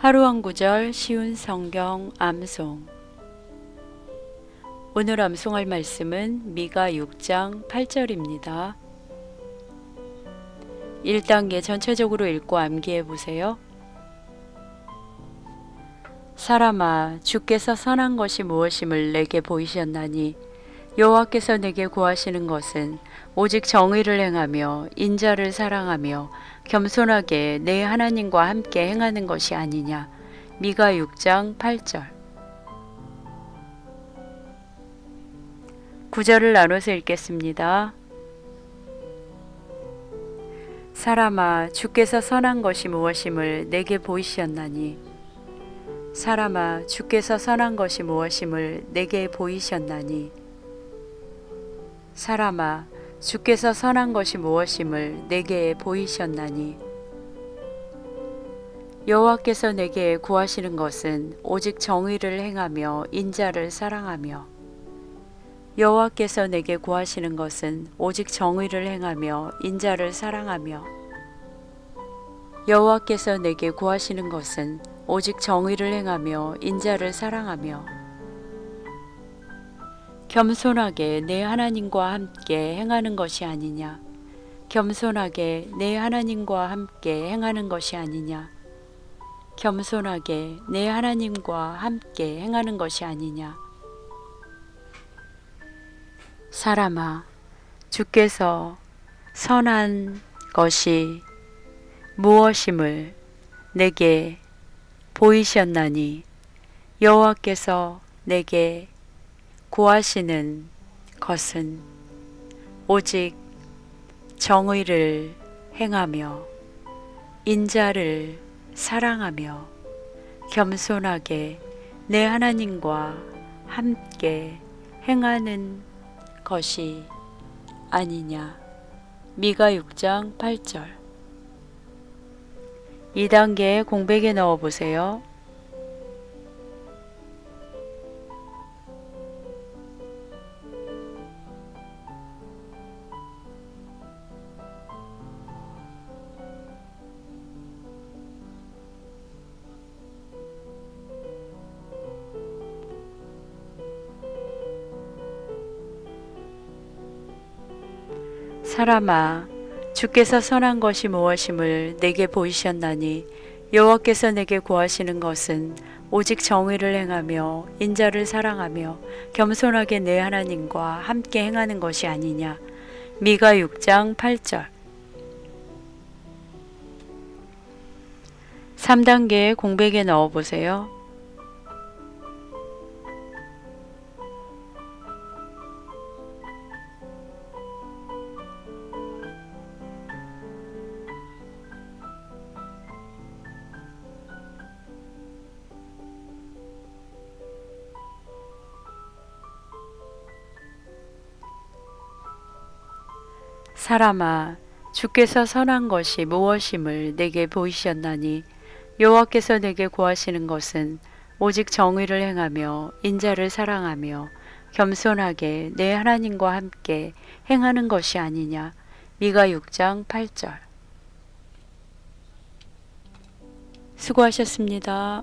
하루 한 구절 쉬운 성경 암송 오늘 암송할 말씀은 미가 6장 8절입니다. 1단계 전체적으로 읽고 암기해 보세요. 사람아 주께서 선한 것이 무엇임을 내게 보이셨나니 여호와께서 내게 구하시는 것은 오직 정의를 행하며 인자를 사랑하며 겸손하게 내 하나님과 함께 행하는 것이 아니냐. 미가 6장 8절. 구절을 나눠서 읽겠습니다. 사람아 주께서 선한 것이 무엇임을 내게 보이셨나니 사람아 주께서 선한 것이 무엇임을 내게 보이셨나니 사람아 주께서 선한 것이 무엇임을 내게 보이셨나니? 여호와께서 내게 구하시는 것은 오직 정의를 행하며 인자를 사랑하며 여호와께서 내게 구하시는 것은 오직 정의를 행하며 인자를 사랑하며 여호와께서 내게 구하시는 것은 오직 정의를 행하며 인자를 사랑하며 겸손하게 내 하나님과 함께 행하는 것이 아니냐. 겸손하게 내 하나님과 함께 행하는 것이 아니냐. 겸손하게 내 하나님과 함께 행하는 것이 아니냐. 사람아, 주께서 선한 것이 무엇임을 내게 보이셨나니 여호와께서 내게 구하시는 것은 오직 정의를 행하며 인자를 사랑하며 겸손하게 내 하나님과 함께 행하는 것이 아니냐. 미가 6장 8절 2단계 공백에 넣어 보세요. 사람아 주께서 선한 것이 무엇임을 내게 보이셨나니 여호와께서 내게 구하시는 것은 오직 정의를 행하며 인자를 사랑하며 겸손하게 내 하나님과 함께 행하는 것이 아니냐 미가 6장 8절 3단계 공백에 넣어 보세요. 사람아 주께서 선한 것이 무엇임을 내게 보이셨나니 여호와께서 내게 구하시는 것은 오직 정의를 행하며 인자를 사랑하며 겸손하게 내 하나님과 함께 행하는 것이 아니냐 미가 6장 8절 수고하셨습니다.